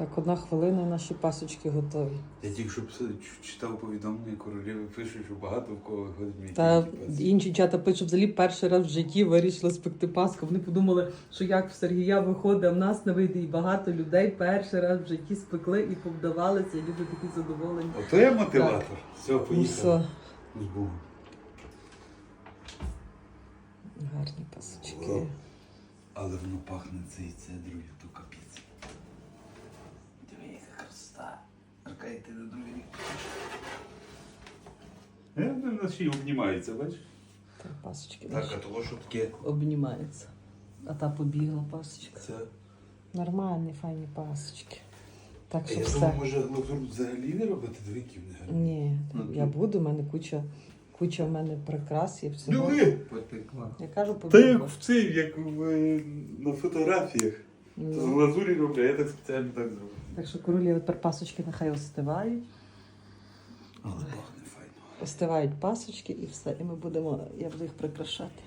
Так, одна хвилина, наші пасочки готові. Я тільки що читав повідомлення королеви, пишуть, що багато в кого виходить Та інші чата пишуть, що взагалі перший раз в житті вирішили спекти Пасху. Вони подумали, що як в Сергія виходить, а в нас не вийде. І багато людей перший раз в житті спекли і повдавалися, і люди такі задоволені. Ото я мотиватор. Все, Ну поїхали. все, З Богом. гарні пасочки. О. Але воно пахне цей цедрою, то капець. Аркадій, ти на другий рік. Е, ну, в нас ще й обнімається, бачиш? Так, пасочки Так, наші а того, що таке? обнімаються. А та побігла пасочка. Це... Нормальні, файні пасочки. Так що Я все. думаю, може глазур взагалі не робити двіків не. Ні, Ну, я тут- буду, в мене куча, куча в мене прикрас і всього. Диви! Потекла. Я кажу, Та побігла. як в цей, як в, е, на фотографіях. З глазурі роблю, а я так спеціально так зроблю. Так що королі тепер пасочки нехай остивають. Але пахне файно. Остивають пасочки і все. І ми будемо, я буду їх прикрашати.